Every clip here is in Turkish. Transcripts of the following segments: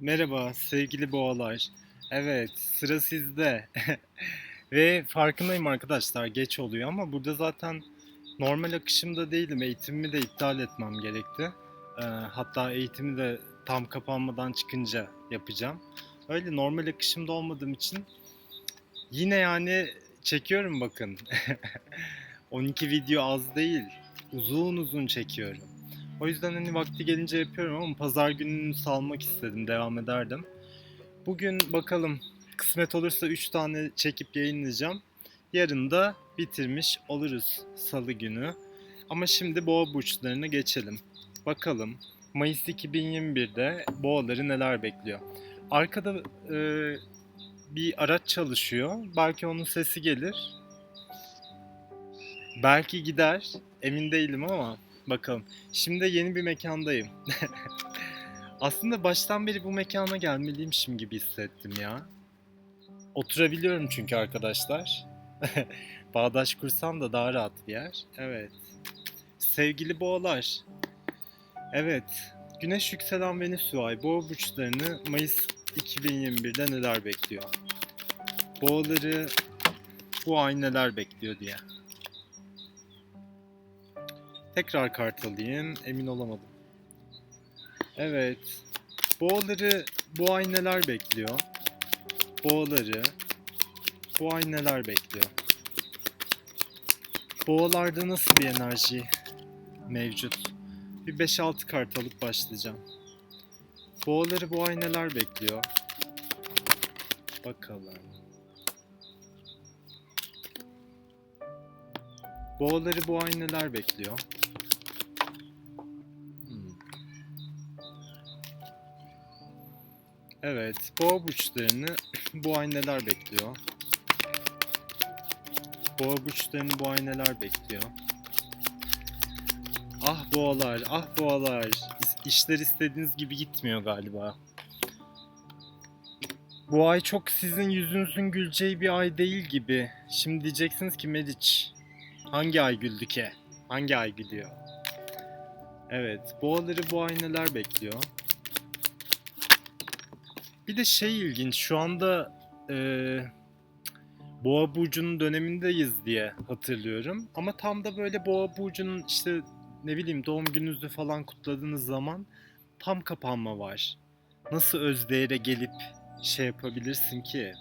Merhaba sevgili boğalar. Evet, sıra sizde. Ve farkındayım arkadaşlar, geç oluyor ama burada zaten normal akışımda değilim. Eğitimimi de iptal etmem gerekti. Ee, hatta eğitimi de tam kapanmadan çıkınca yapacağım. Öyle normal akışımda olmadığım için yine yani çekiyorum bakın. 12 video az değil. Uzun uzun çekiyorum. O yüzden hani vakti gelince yapıyorum ama pazar gününü salmak istedim, devam ederdim. Bugün bakalım kısmet olursa 3 tane çekip yayınlayacağım. Yarın da bitirmiş oluruz salı günü. Ama şimdi boğa burçlarına geçelim. Bakalım Mayıs 2021'de boğaları neler bekliyor. Arkada e, bir araç çalışıyor. Belki onun sesi gelir. Belki gider. Emin değilim ama bakalım. Şimdi yeni bir mekandayım. Aslında baştan beri bu mekana gelmeliymişim gibi hissettim ya. Oturabiliyorum çünkü arkadaşlar. Bağdaş kursam da daha rahat bir yer. Evet. Sevgili boğalar. Evet. Güneş yükselen Venüs ve Ay boğa burçlarını Mayıs 2021'de neler bekliyor? Boğaları bu ay neler bekliyor diye. Tekrar kart alayım. Emin olamadım. Evet. Boğaları bu ay neler bekliyor? Boğaları bu ay neler bekliyor? Boğalarda nasıl bir enerji mevcut? Bir 5-6 kart alıp başlayacağım. Boğaları bu ay neler bekliyor? Bakalım. Boğaları bu ay neler bekliyor? Evet, boğa burçlarını bu ay neler bekliyor? Boğa burçlarını bu ay neler bekliyor? Ah boğalar, ah boğalar. İş- İşler istediğiniz gibi gitmiyor galiba. Bu ay çok sizin yüzünüzün güleceği bir ay değil gibi. Şimdi diyeceksiniz ki Meriç, hangi ay güldü ki? Hangi ay gülüyor? Evet, boğaları bu ay neler bekliyor? Bir de şey ilginç, şu anda eee Boğa burcunun dönemindeyiz diye hatırlıyorum. Ama tam da böyle Boğa burcunun işte ne bileyim doğum gününüzü falan kutladığınız zaman tam kapanma var. Nasıl özdeğere gelip şey yapabilirsin ki?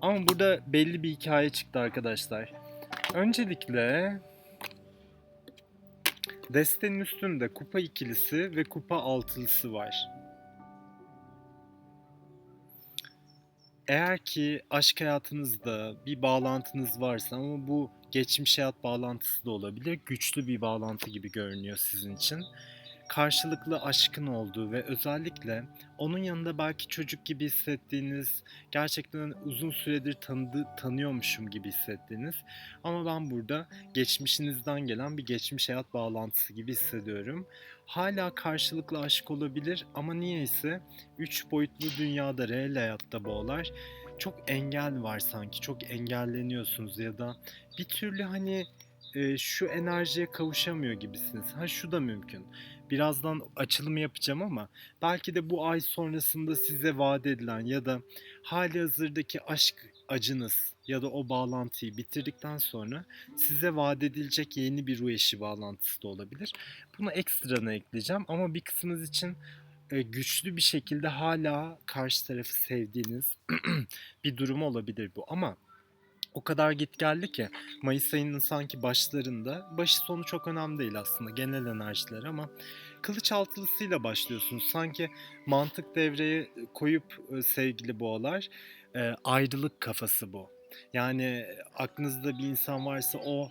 Ama burada belli bir hikaye çıktı arkadaşlar. Öncelikle destenin üstünde kupa ikilisi ve kupa altılısı var. Eğer ki aşk hayatınızda bir bağlantınız varsa ama bu geçmiş hayat bağlantısı da olabilir. Güçlü bir bağlantı gibi görünüyor sizin için. Karşılıklı aşkın olduğu ve özellikle onun yanında belki çocuk gibi hissettiğiniz, gerçekten uzun süredir tanıdı, tanıyormuşum gibi hissettiğiniz ama ben burada geçmişinizden gelen bir geçmiş hayat bağlantısı gibi hissediyorum. Hala karşılıklı aşk olabilir ama niyeyse üç boyutlu dünyada, reel hayatta boğalar çok engel var sanki. Çok engelleniyorsunuz ya da bir türlü hani şu enerjiye kavuşamıyor gibisiniz. Ha şu da mümkün. Birazdan açılımı yapacağım ama belki de bu ay sonrasında size vaat edilen ya da hali hazırdaki aşk acınız ya da o bağlantıyı bitirdikten sonra size vaat edilecek yeni bir ruh eşi bağlantısı da olabilir. Bunu ekstrana ekleyeceğim ama bir kısmınız için e, güçlü bir şekilde hala karşı tarafı sevdiğiniz bir durum olabilir bu ama o kadar git geldi ki Mayıs ayının sanki başlarında başı sonu çok önemli değil aslında genel enerjiler ama kılıç altılısıyla başlıyorsunuz sanki mantık devreye koyup e, sevgili boğalar e, ayrılık kafası bu yani aklınızda bir insan varsa o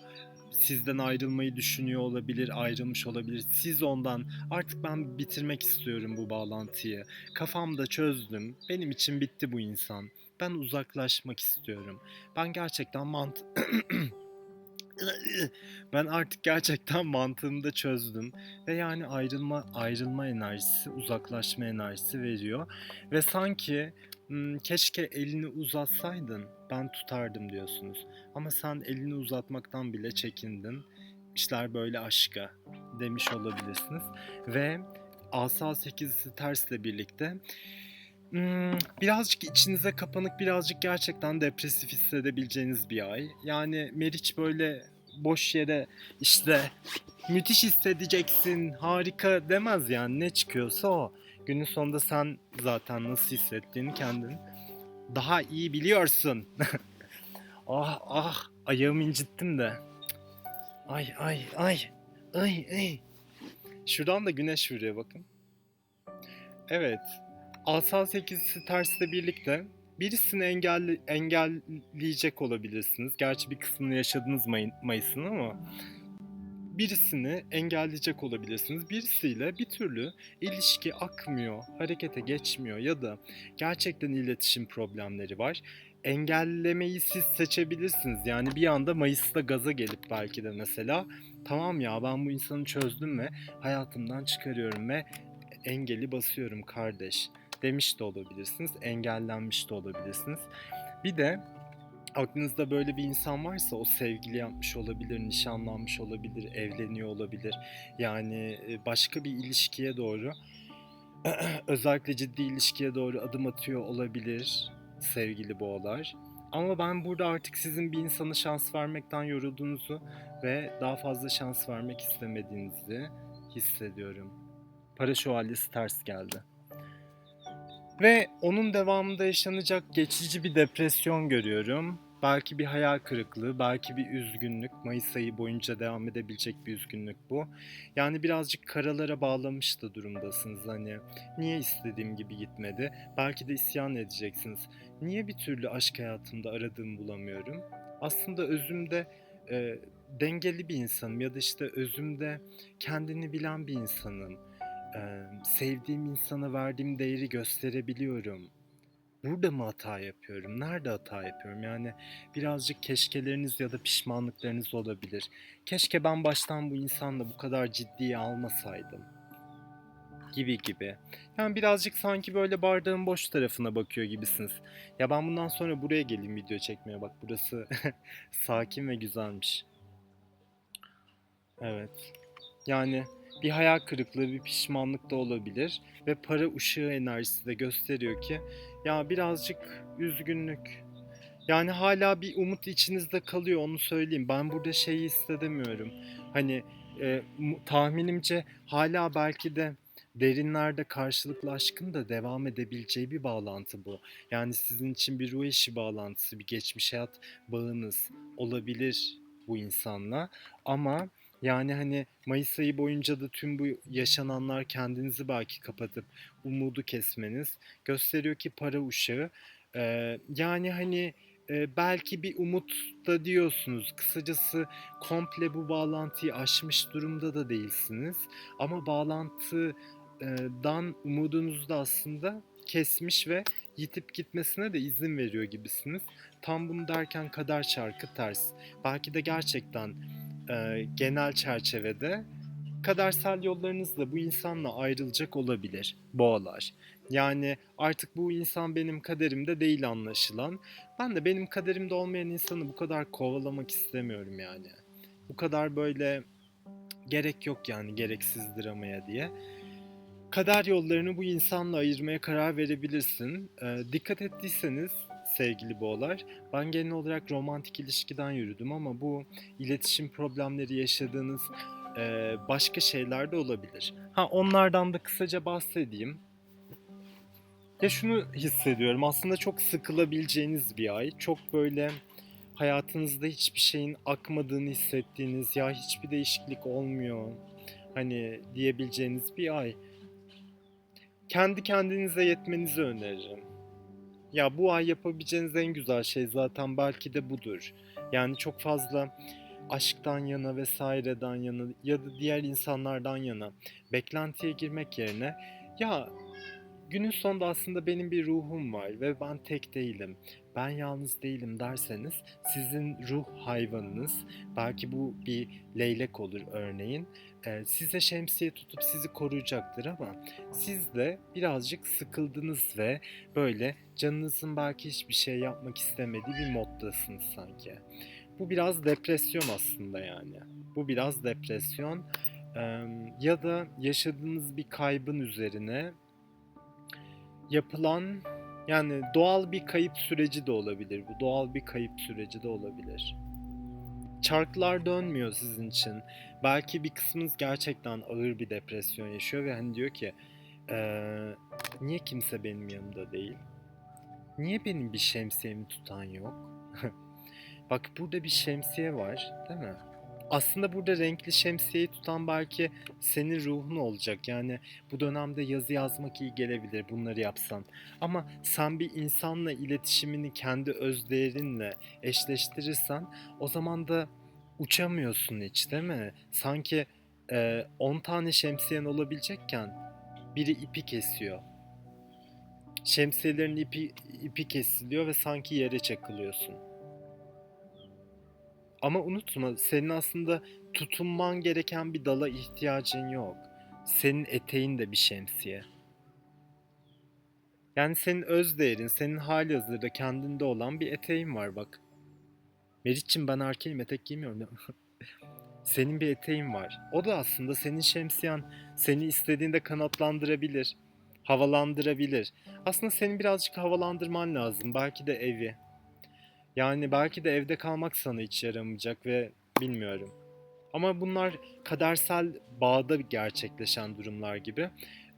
sizden ayrılmayı düşünüyor olabilir, ayrılmış olabilir. Siz ondan artık ben bitirmek istiyorum bu bağlantıyı. Kafamda çözdüm. Benim için bitti bu insan. Ben uzaklaşmak istiyorum. Ben gerçekten mant ben artık gerçekten mantığımda çözdüm ve yani ayrılma ayrılma enerjisi, uzaklaşma enerjisi veriyor ve sanki "Hmm, keşke elini uzatsaydın ben tutardım diyorsunuz. Ama sen elini uzatmaktan bile çekindin. İşler böyle aşka demiş olabilirsiniz ve asa 8'lisi tersle birlikte birazcık içinize kapanık, birazcık gerçekten depresif hissedebileceğiniz bir ay. Yani Meriç böyle boş yere işte müthiş hissedeceksin, harika demez yani ne çıkıyorsa o. Günün sonunda sen zaten nasıl hissettiğini kendin daha iyi biliyorsun. ah ah ayağımı incittim de. Ay ay ay ay ay. Şuradan da güneş vuruyor bakın. Evet. Asa 8'si tersle birlikte birisini engelli, engelleyecek olabilirsiniz. Gerçi bir kısmını yaşadınız May- Mayıs'ın ama birisini engelleyecek olabilirsiniz. Birisiyle bir türlü ilişki akmıyor, harekete geçmiyor ya da gerçekten iletişim problemleri var. Engellemeyi siz seçebilirsiniz. Yani bir anda Mayıs'ta gaza gelip belki de mesela tamam ya ben bu insanı çözdüm ve hayatımdan çıkarıyorum ve engeli basıyorum kardeş demiş de olabilirsiniz. Engellenmiş de olabilirsiniz. Bir de aklınızda böyle bir insan varsa o sevgili yapmış olabilir, nişanlanmış olabilir, evleniyor olabilir. Yani e, başka bir ilişkiye doğru özellikle ciddi ilişkiye doğru adım atıyor olabilir sevgili boğalar. Ama ben burada artık sizin bir insana şans vermekten yorulduğunuzu ve daha fazla şans vermek istemediğinizi hissediyorum. Para şövalyesi ters geldi. Ve onun devamında yaşanacak geçici bir depresyon görüyorum. Belki bir hayal kırıklığı, belki bir üzgünlük. Mayıs ayı boyunca devam edebilecek bir üzgünlük bu. Yani birazcık karalara bağlamış da durumdasınız hani. Niye istediğim gibi gitmedi? Belki de isyan edeceksiniz. Niye bir türlü aşk hayatımda aradığımı bulamıyorum? Aslında özümde e, dengeli bir insanım ya da işte özümde kendini bilen bir insanım. E, sevdiğim insana verdiğim değeri gösterebiliyorum. Burada mı hata yapıyorum? Nerede hata yapıyorum? Yani birazcık keşkeleriniz ya da pişmanlıklarınız olabilir. Keşke ben baştan bu insanla bu kadar ciddiye almasaydım. Gibi gibi. Yani birazcık sanki böyle bardağın boş tarafına bakıyor gibisiniz. Ya ben bundan sonra buraya geleyim video çekmeye. Bak burası sakin ve güzelmiş. Evet. Yani bir hayal kırıklığı, bir pişmanlık da olabilir. Ve para ışığı enerjisi de gösteriyor ki ya birazcık üzgünlük. Yani hala bir umut içinizde kalıyor onu söyleyeyim. Ben burada şeyi hissedemiyorum. Hani e, tahminimce hala belki de derinlerde karşılıklı aşkın da devam edebileceği bir bağlantı bu. Yani sizin için bir ruh eşi bağlantısı, bir geçmiş hayat bağınız olabilir bu insanla. Ama yani hani Mayıs ayı boyunca da tüm bu yaşananlar kendinizi belki kapatıp umudu kesmeniz gösteriyor ki para uşağı. Ee, yani hani e, belki bir umut da diyorsunuz. Kısacası komple bu bağlantıyı aşmış durumda da değilsiniz. Ama bağlantıdan umudunuzu da aslında kesmiş ve yitip gitmesine de izin veriyor gibisiniz. Tam bunu derken kader çarkı ters. Belki de gerçekten e, genel çerçevede kadersel yollarınızla bu insanla ayrılacak olabilir boğalar. Yani artık bu insan benim kaderimde değil anlaşılan. Ben de benim kaderimde olmayan insanı bu kadar kovalamak istemiyorum yani. Bu kadar böyle gerek yok yani gereksiz dramaya diye. Kader yollarını bu insanla ayırmaya karar verebilirsin. Ee, dikkat ettiyseniz sevgili boğalar, ben genel olarak romantik ilişkiden yürüdüm ama bu iletişim problemleri yaşadığınız e, başka şeyler de olabilir. Ha onlardan da kısaca bahsedeyim. Ya şunu hissediyorum aslında çok sıkılabileceğiniz bir ay. Çok böyle hayatınızda hiçbir şeyin akmadığını hissettiğiniz ya hiçbir değişiklik olmuyor. Hani diyebileceğiniz bir ay. Kendi kendinize yetmenizi öneririm. Ya bu ay yapabileceğiniz en güzel şey zaten belki de budur. Yani çok fazla aşktan yana vesaireden yana ya da diğer insanlardan yana beklentiye girmek yerine ya günün sonunda aslında benim bir ruhum var ve ben tek değilim. Ben yalnız değilim derseniz sizin ruh hayvanınız belki bu bir leylek olur örneğin e, size şemsiye tutup sizi koruyacaktır ama siz de birazcık sıkıldınız ve böyle canınızın belki hiçbir şey yapmak istemediği bir moddasınız sanki. Bu biraz depresyon aslında yani. Bu biraz depresyon. Ya da yaşadığınız bir kaybın üzerine yapılan yani doğal bir kayıp süreci de olabilir bu. Doğal bir kayıp süreci de olabilir. Çarklar dönmüyor sizin için. Belki bir kısmınız gerçekten ağır bir depresyon yaşıyor ve hani diyor ki "Eee, niye kimse benim yanımda değil? Niye benim bir şemsiyemi tutan yok? Bak burada bir şemsiye var, değil mi? Aslında burada renkli şemsiyeyi tutan belki senin ruhun olacak. Yani bu dönemde yazı yazmak iyi gelebilir bunları yapsan. Ama sen bir insanla iletişimini kendi özdeğerinle eşleştirirsen o zaman da uçamıyorsun hiç değil mi? Sanki e, 10 tane şemsiyen olabilecekken biri ipi kesiyor. Şemsiyelerin ipi, ipi kesiliyor ve sanki yere çakılıyorsun. Ama unutma senin aslında tutunman gereken bir dala ihtiyacın yok. Senin eteğin de bir şemsiye. Yani senin öz değerin, senin hali hazırda kendinde olan bir eteğin var bak. Meriç'cim ben erkeğim etek giymiyorum. senin bir eteğin var. O da aslında senin şemsiyen. Seni istediğinde kanatlandırabilir, havalandırabilir. Aslında senin birazcık havalandırman lazım. Belki de evi. Yani belki de evde kalmak sana hiç yaramayacak ve bilmiyorum. Ama bunlar kadersel bağda gerçekleşen durumlar gibi.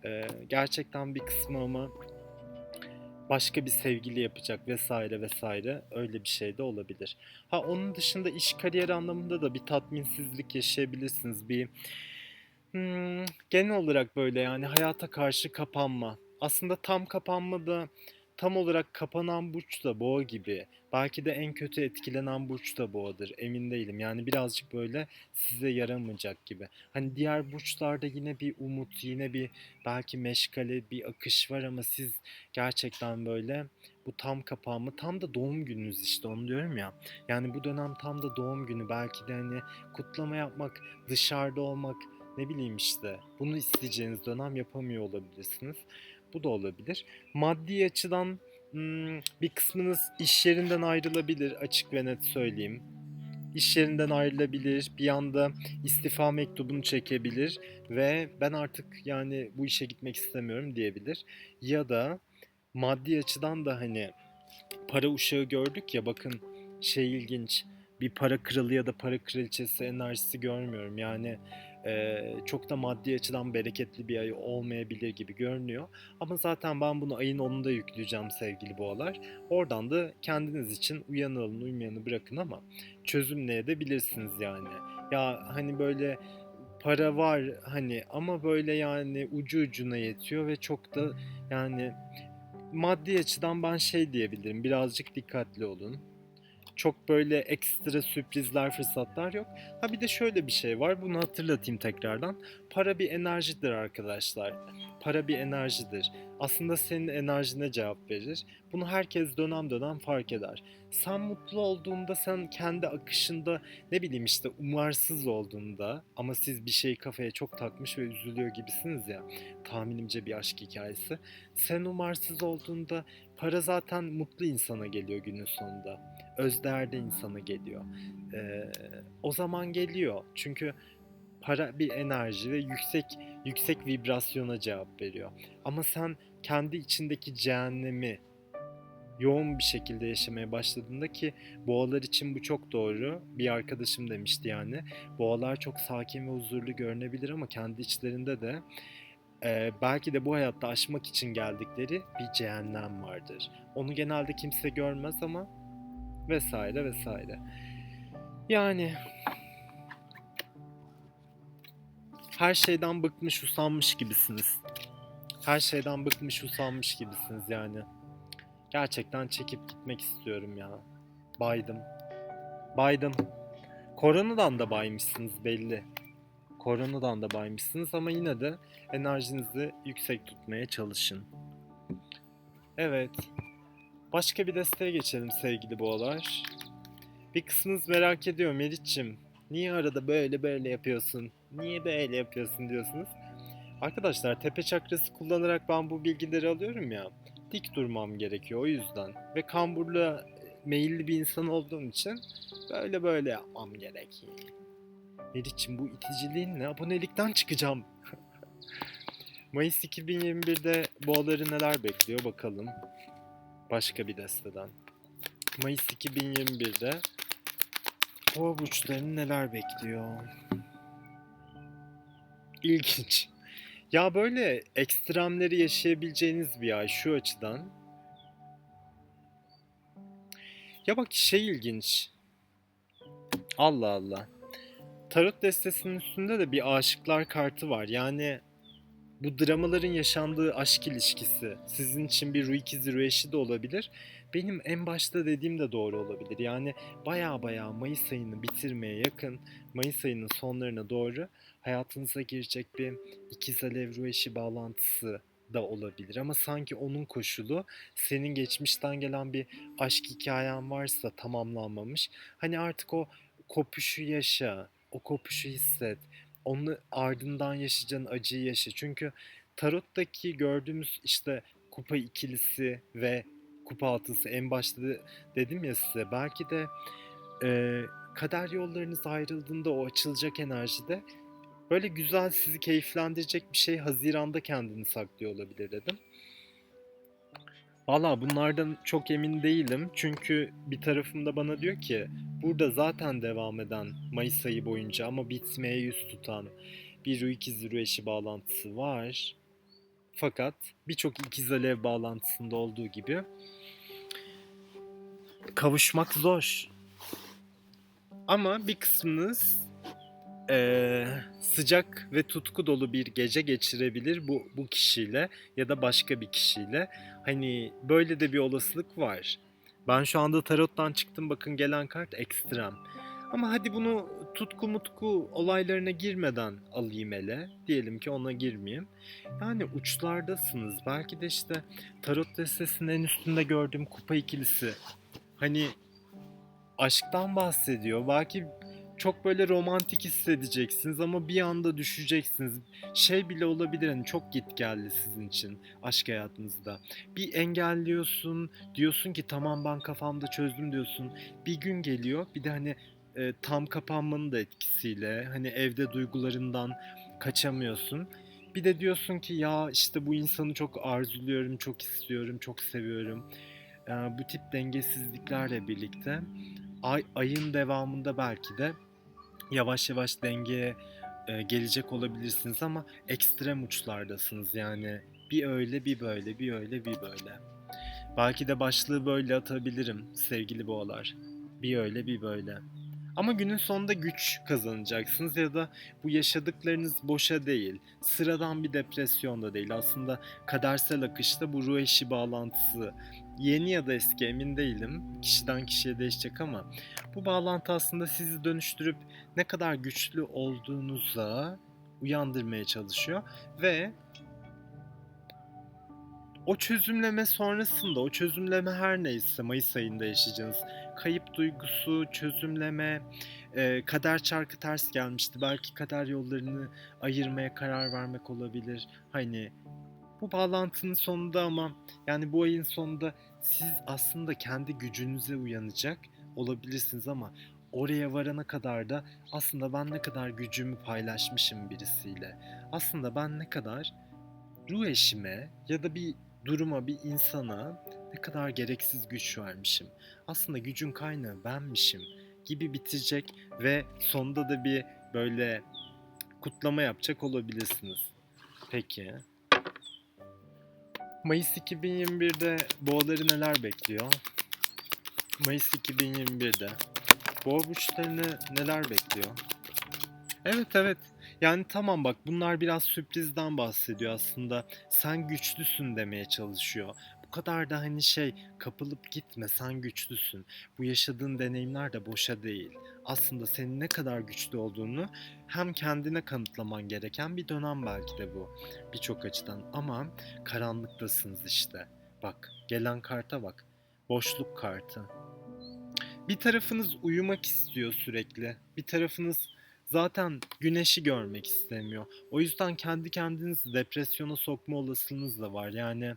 Ee, gerçekten bir kısmı ama başka bir sevgili yapacak vesaire vesaire öyle bir şey de olabilir. Ha onun dışında iş kariyer anlamında da bir tatminsizlik yaşayabilirsiniz. Bir hmm, genel olarak böyle yani hayata karşı kapanma. Aslında tam kapanma da tam olarak kapanan burç da boğa gibi. Belki de en kötü etkilenen burç da boğadır. Emin değilim. Yani birazcık böyle size yaramayacak gibi. Hani diğer burçlarda yine bir umut, yine bir belki meşgale, bir akış var ama siz gerçekten böyle bu tam kapanma, tam da doğum gününüz işte onu diyorum ya. Yani bu dönem tam da doğum günü. Belki de hani kutlama yapmak, dışarıda olmak, ne bileyim işte. Bunu isteyeceğiniz dönem yapamıyor olabilirsiniz. Bu da olabilir. Maddi açıdan Hmm, bir kısmınız iş yerinden ayrılabilir açık ve net söyleyeyim. İş yerinden ayrılabilir, bir anda istifa mektubunu çekebilir ve ben artık yani bu işe gitmek istemiyorum diyebilir. Ya da maddi açıdan da hani para uşağı gördük ya bakın şey ilginç bir para kralı ya da para kraliçesi enerjisi görmüyorum. Yani e, çok da maddi açıdan bereketli bir ay olmayabilir gibi görünüyor. Ama zaten ben bunu ayın 10'unda yükleyeceğim sevgili boğalar. Oradan da kendiniz için uyanı alın uymayanı bırakın ama çözümleyebilirsiniz yani. Ya hani böyle para var hani ama böyle yani ucu ucuna yetiyor ve çok da yani maddi açıdan ben şey diyebilirim birazcık dikkatli olun çok böyle ekstra sürprizler, fırsatlar yok. Ha bir de şöyle bir şey var. Bunu hatırlatayım tekrardan. Para bir enerjidir arkadaşlar. Para bir enerjidir. Aslında senin enerjine cevap verir. Bunu herkes dönem dönem fark eder. Sen mutlu olduğunda, sen kendi akışında ne bileyim işte umarsız olduğunda ama siz bir şeyi kafaya çok takmış ve üzülüyor gibisiniz ya. Tahminimce bir aşk hikayesi. Sen umarsız olduğunda para zaten mutlu insana geliyor günün sonunda. Özdeğerde insana geliyor. Ee, o zaman geliyor. Çünkü para bir enerji ve yüksek yüksek vibrasyona cevap veriyor. Ama sen kendi içindeki cehennemi yoğun bir şekilde yaşamaya başladığında ki boğalar için bu çok doğru. Bir arkadaşım demişti yani. Boğalar çok sakin ve huzurlu görünebilir ama kendi içlerinde de e, belki de bu hayatta aşmak için geldikleri bir cehennem vardır. Onu genelde kimse görmez ama vesaire vesaire. Yani her şeyden bıkmış, usanmış gibisiniz. Her şeyden bıkmış, usanmış gibisiniz yani. Gerçekten çekip gitmek istiyorum ya. Baydım. Baydım. Koronadan da baymışsınız belli. Koronadan da baymışsınız ama yine de enerjinizi yüksek tutmaya çalışın. Evet. Başka bir desteğe geçelim sevgili boğalar. Bir kısmınız merak ediyor Meriç'cim. Niye arada böyle böyle yapıyorsun? Niye böyle yapıyorsun diyorsunuz. Arkadaşlar tepe çakrası kullanarak ben bu bilgileri alıyorum ya. Dik durmam gerekiyor o yüzden. Ve kamburluğa meyilli bir insan olduğum için böyle böyle yapmam gerekiyor. Meriç'im bu iticiliğinle abonelikten çıkacağım. Mayıs 2021'de boğaları neler bekliyor bakalım. Başka bir desteden. Mayıs 2021'de boğa burçlarını neler bekliyor? İlginç. Ya böyle ekstremleri yaşayabileceğiniz bir ay şu açıdan. Ya bak şey ilginç. Allah Allah. Tarot destesinin üstünde de bir aşıklar kartı var. Yani bu dramaların yaşandığı aşk ilişkisi sizin için bir Ruikizi Rueshi de olabilir. Benim en başta dediğim de doğru olabilir. Yani baya baya Mayıs ayını bitirmeye yakın, Mayıs ayının sonlarına doğru hayatınıza girecek bir ikiz alev Rueshi bağlantısı da olabilir. Ama sanki onun koşulu senin geçmişten gelen bir aşk hikayen varsa tamamlanmamış. Hani artık o kopuşu yaşa, o kopuşu hisset. Onu ardından yaşayacağın acıyı yaşa. Çünkü tarottaki gördüğümüz işte kupa ikilisi ve kupa altısı en başta de- dedim ya size belki de e, kader yollarınız ayrıldığında o açılacak enerjide böyle güzel sizi keyiflendirecek bir şey Haziran'da kendini saklıyor olabilir dedim. Valla bunlardan çok emin değilim. Çünkü bir tarafımda bana diyor ki burada zaten devam eden Mayıs ayı boyunca ama bitmeye yüz tutan bir ikiz eşi bağlantısı var. Fakat birçok ikiz alev bağlantısında olduğu gibi kavuşmak zor. Ama bir kısmınız eee, sıcak ve tutku dolu bir gece geçirebilir bu bu kişiyle ya da başka bir kişiyle. Hani böyle de bir olasılık var. Ben şu anda tarottan çıktım bakın gelen kart ekstrem. Ama hadi bunu tutku mutku olaylarına girmeden alayım ele. Diyelim ki ona girmeyeyim. Yani uçlardasınız. Belki de işte tarot destesinin en üstünde gördüğüm kupa ikilisi. Hani aşktan bahsediyor. Belki çok böyle romantik hissedeceksiniz ama bir anda düşeceksiniz. Şey bile olabilir hani çok git geldi sizin için aşk hayatınızda. Bir engelliyorsun, diyorsun ki tamam ben kafamda çözdüm diyorsun. Bir gün geliyor bir de hani e, tam kapanmanın da etkisiyle hani evde duygularından kaçamıyorsun. Bir de diyorsun ki ya işte bu insanı çok arzuluyorum, çok istiyorum, çok seviyorum. E, bu tip dengesizliklerle birlikte ay, ayın devamında belki de yavaş yavaş dengeye e, gelecek olabilirsiniz ama ekstrem uçlardasınız yani bir öyle bir böyle bir öyle bir böyle. Belki de başlığı böyle atabilirim sevgili boğalar. Bir öyle bir böyle. Ama günün sonunda güç kazanacaksınız ya da bu yaşadıklarınız boşa değil. Sıradan bir depresyon da değil. Aslında kadersel akışta bu ruh eşi bağlantısı yeni ya da eski emin değilim. Kişiden kişiye değişecek ama bu bağlantı aslında sizi dönüştürüp ne kadar güçlü olduğunuza uyandırmaya çalışıyor ve o çözümleme sonrasında o çözümleme her neyse Mayıs ayında yaşayacağınız kayıp duygusu, çözümleme, e, kader çarkı ters gelmişti. Belki kader yollarını ayırmaya karar vermek olabilir. Hani bu bağlantının sonunda ama yani bu ayın sonunda siz aslında kendi gücünüze uyanacak olabilirsiniz ama oraya varana kadar da aslında ben ne kadar gücümü paylaşmışım birisiyle. Aslında ben ne kadar ruh eşime ya da bir duruma, bir insana ne kadar gereksiz güç vermişim. Aslında gücün kaynağı benmişim gibi bitecek ve sonunda da bir böyle kutlama yapacak olabilirsiniz. Peki. Mayıs 2021'de boğaları neler bekliyor? Mayıs 2021'de boğa burçlarını neler bekliyor? Evet evet. Yani tamam bak bunlar biraz sürprizden bahsediyor aslında. Sen güçlüsün demeye çalışıyor. Bu kadar da hani şey kapılıp gitme sen güçlüsün. Bu yaşadığın deneyimler de boşa değil. Aslında senin ne kadar güçlü olduğunu hem kendine kanıtlaman gereken bir dönem belki de bu. Birçok açıdan ama karanlıktasınız işte. Bak gelen karta bak. Boşluk kartı. Bir tarafınız uyumak istiyor sürekli. Bir tarafınız zaten güneşi görmek istemiyor. O yüzden kendi kendinizi depresyona sokma olasılığınız da var. Yani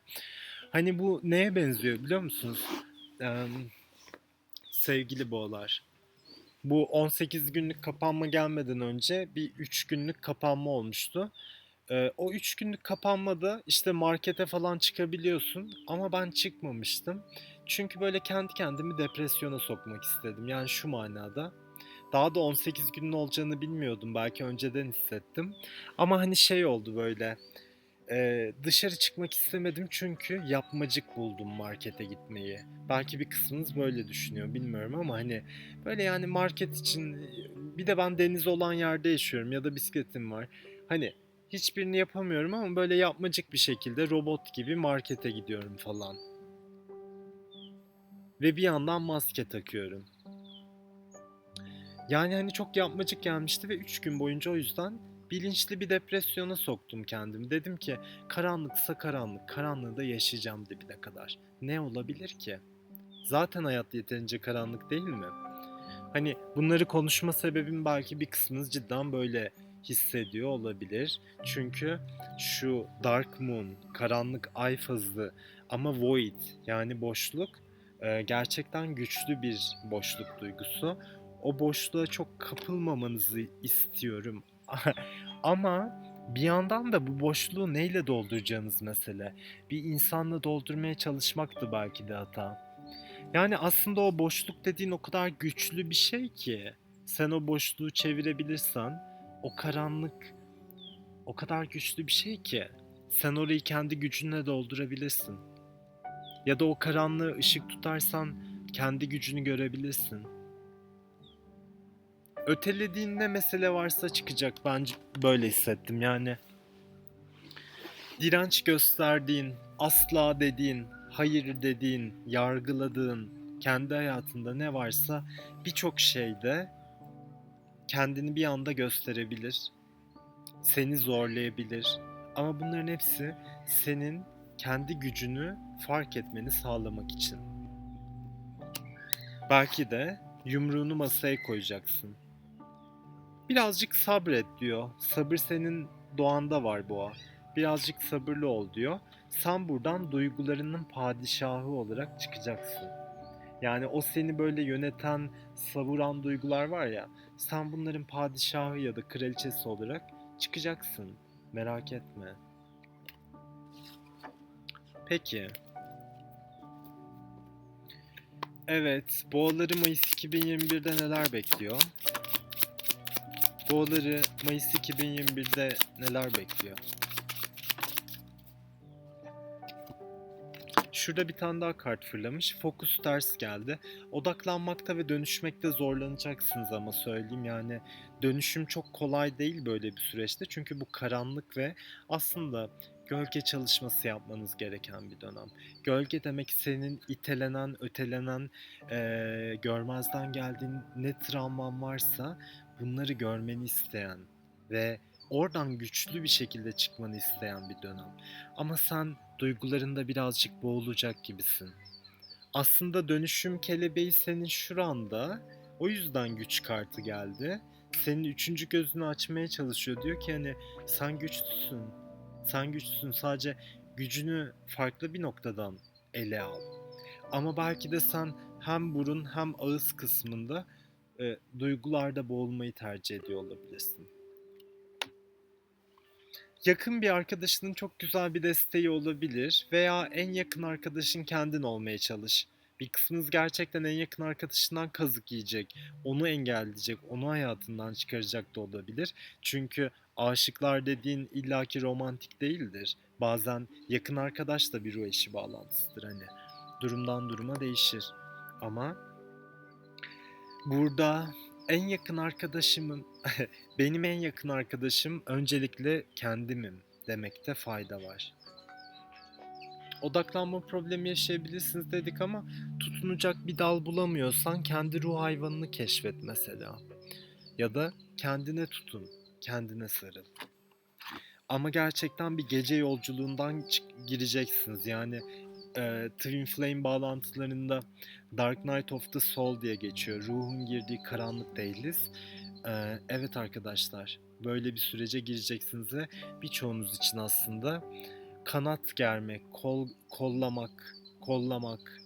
hani bu neye benziyor biliyor musunuz? Ee, sevgili boğalar. Bu 18 günlük kapanma gelmeden önce bir 3 günlük kapanma olmuştu. Ee, o 3 günlük kapanmada işte markete falan çıkabiliyorsun ama ben çıkmamıştım. Çünkü böyle kendi kendimi depresyona sokmak istedim. Yani şu manada. Daha da 18 günün olacağını bilmiyordum. Belki önceden hissettim. Ama hani şey oldu böyle. E, dışarı çıkmak istemedim çünkü yapmacık buldum markete gitmeyi. Belki bir kısmınız böyle düşünüyor bilmiyorum ama hani böyle yani market için bir de ben deniz olan yerde yaşıyorum ya da bisikletim var. Hani hiçbirini yapamıyorum ama böyle yapmacık bir şekilde robot gibi markete gidiyorum falan. Ve bir yandan maske takıyorum. Yani hani çok yapmacık gelmişti ve 3 gün boyunca o yüzden bilinçli bir depresyona soktum kendimi. Dedim ki karanlıksa karanlık, karanlığı da yaşayacağım dibine kadar. Ne olabilir ki? Zaten hayat yeterince karanlık değil mi? Hani bunları konuşma sebebim belki bir kısmınız cidden böyle hissediyor olabilir. Çünkü şu Dark Moon, karanlık ay fazı ama void yani boşluk e, gerçekten güçlü bir boşluk duygusu. O boşluğa çok kapılmamanızı istiyorum. Ama bir yandan da bu boşluğu neyle dolduracağınız mesele. Bir insanla doldurmaya çalışmak da belki de hata. Yani aslında o boşluk dediğin o kadar güçlü bir şey ki sen o boşluğu çevirebilirsen o karanlık o kadar güçlü bir şey ki sen orayı kendi gücünle doldurabilirsin. Ya da o karanlığı ışık tutarsan kendi gücünü görebilirsin. Ötelediğin ne mesele varsa çıkacak. Ben böyle hissettim yani. Direnç gösterdiğin, asla dediğin, hayır dediğin, yargıladığın, kendi hayatında ne varsa birçok şeyde kendini bir anda gösterebilir. Seni zorlayabilir. Ama bunların hepsi senin kendi gücünü fark etmeni sağlamak için. Belki de yumruğunu masaya koyacaksın. Birazcık sabret diyor. Sabır senin doğanda var boğa. Birazcık sabırlı ol diyor. Sen buradan duygularının padişahı olarak çıkacaksın. Yani o seni böyle yöneten, savuran duygular var ya. Sen bunların padişahı ya da kraliçesi olarak çıkacaksın. Merak etme. Peki. Evet, boğaları Mayıs 2021'de neler bekliyor? Boğaları Mayıs 2021'de neler bekliyor? Şurada bir tane daha kart fırlamış. Fokus ters geldi. Odaklanmakta ve dönüşmekte zorlanacaksınız ama söyleyeyim yani dönüşüm çok kolay değil böyle bir süreçte. Çünkü bu karanlık ve aslında gölge çalışması yapmanız gereken bir dönem. Gölge demek senin itelenen, ötelenen, eee, görmezden geldiğin ne travman varsa bunları görmeni isteyen ve oradan güçlü bir şekilde çıkmanı isteyen bir dönem. Ama sen duygularında birazcık boğulacak gibisin. Aslında dönüşüm kelebeği senin şuranda. O yüzden güç kartı geldi. Senin üçüncü gözünü açmaya çalışıyor. Diyor ki hani sen güçlüsün. Sen güçlüsün. Sadece gücünü farklı bir noktadan ele al. Ama belki de sen hem burun hem ağız kısmında e, duygularda boğulmayı tercih ediyor olabilirsin. Yakın bir arkadaşının çok güzel bir desteği olabilir veya en yakın arkadaşın kendin olmaya çalış. Bir kısmınız gerçekten en yakın arkadaşından kazık yiyecek, onu engelleyecek, onu hayatından çıkaracak da olabilir. Çünkü aşıklar dediğin illaki romantik değildir. Bazen yakın arkadaş da bir ruh eşi bağlantısıdır hani. Durumdan duruma değişir. Ama burada en yakın arkadaşımın benim en yakın arkadaşım öncelikle kendimim demekte fayda var. Odaklanma problemi yaşayabilirsiniz dedik ama tutunacak bir dal bulamıyorsan kendi ruh hayvanını keşfet mesela. Ya da kendine tutun, kendine sarıl. Ama gerçekten bir gece yolculuğundan gireceksiniz. Yani e, Twin Flame bağlantılarında Dark Night of the Soul diye geçiyor. Ruhun girdiği karanlık dehliz. E, evet arkadaşlar, böyle bir sürece gireceksiniz ve birçoğunuz için aslında kanat germek, kol kollamak, kollamak.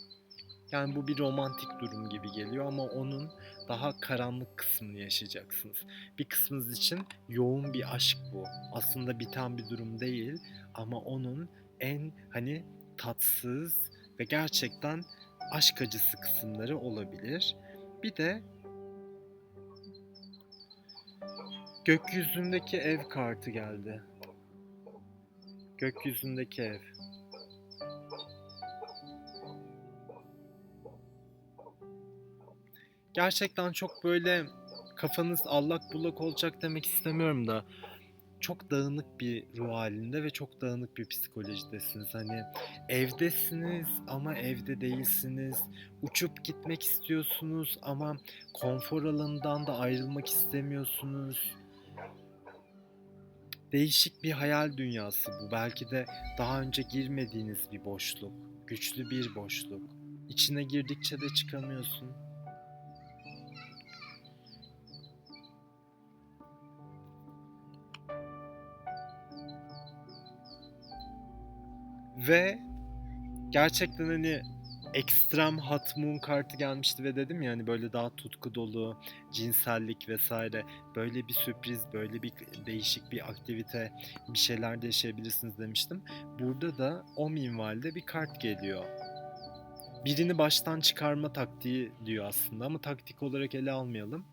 Yani bu bir romantik durum gibi geliyor ama onun daha karanlık kısmını yaşayacaksınız. Bir kısmınız için yoğun bir aşk bu. Aslında biten bir durum değil ama onun en hani tatsız ve gerçekten aşk acısı kısımları olabilir. Bir de gökyüzündeki ev kartı geldi. Gökyüzündeki ev. Gerçekten çok böyle kafanız allak bullak olacak demek istemiyorum da çok dağınık bir ruh halinde ve çok dağınık bir psikolojidesiniz. Hani evdesiniz ama evde değilsiniz. Uçup gitmek istiyorsunuz ama konfor alanından da ayrılmak istemiyorsunuz. Değişik bir hayal dünyası bu. Belki de daha önce girmediğiniz bir boşluk. Güçlü bir boşluk. İçine girdikçe de çıkamıyorsun. Ve gerçekten hani ekstrem hot moon kartı gelmişti ve dedim ya hani böyle daha tutku dolu, cinsellik vesaire böyle bir sürpriz, böyle bir değişik bir aktivite, bir şeyler de yaşayabilirsiniz demiştim. Burada da o minvalde bir kart geliyor. Birini baştan çıkarma taktiği diyor aslında ama taktik olarak ele almayalım.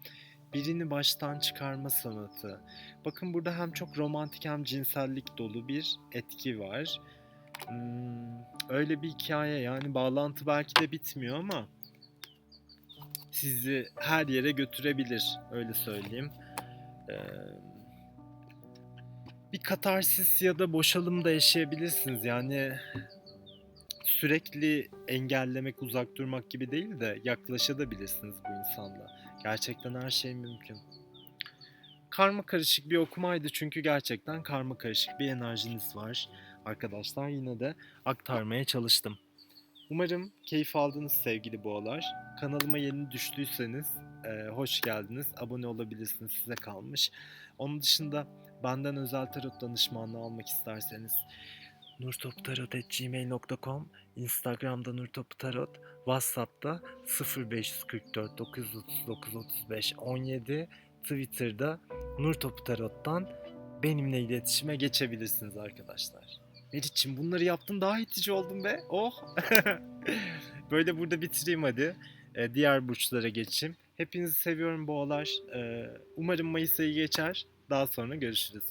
Birini baştan çıkarma sanatı. Bakın burada hem çok romantik hem cinsellik dolu bir etki var. Hmm, öyle bir hikaye yani bağlantı belki de bitmiyor ama sizi her yere götürebilir öyle söyleyeyim. Ee, bir katarsis ya da boşalım da yaşayabilirsiniz yani sürekli engellemek, uzak durmak gibi değil de yaklaşabilirsiniz bu insanla. Gerçekten her şey mümkün. Karma karışık bir okumaydı çünkü gerçekten karma karışık bir enerjiniz var arkadaşlar. Yine de aktarmaya çalıştım. Umarım keyif aldınız sevgili boğalar. Kanalıma yeni düştüyseniz e, hoş geldiniz. Abone olabilirsiniz size kalmış. Onun dışında benden özel tarot danışmanlığı almak isterseniz nurtoptarot.gmail.com Instagram'da nurtoptarot WhatsApp'ta 0544 939 35 17 Twitter'da Nurtopu Tarot'tan benimle iletişime geçebilirsiniz arkadaşlar. Meriç'im bunları yaptın daha itici oldun be. Oh. Böyle burada bitireyim hadi. Ee, diğer burçlara geçeyim. Hepinizi seviyorum boğalar. Ee, umarım Mayıs ayı geçer. Daha sonra görüşürüz.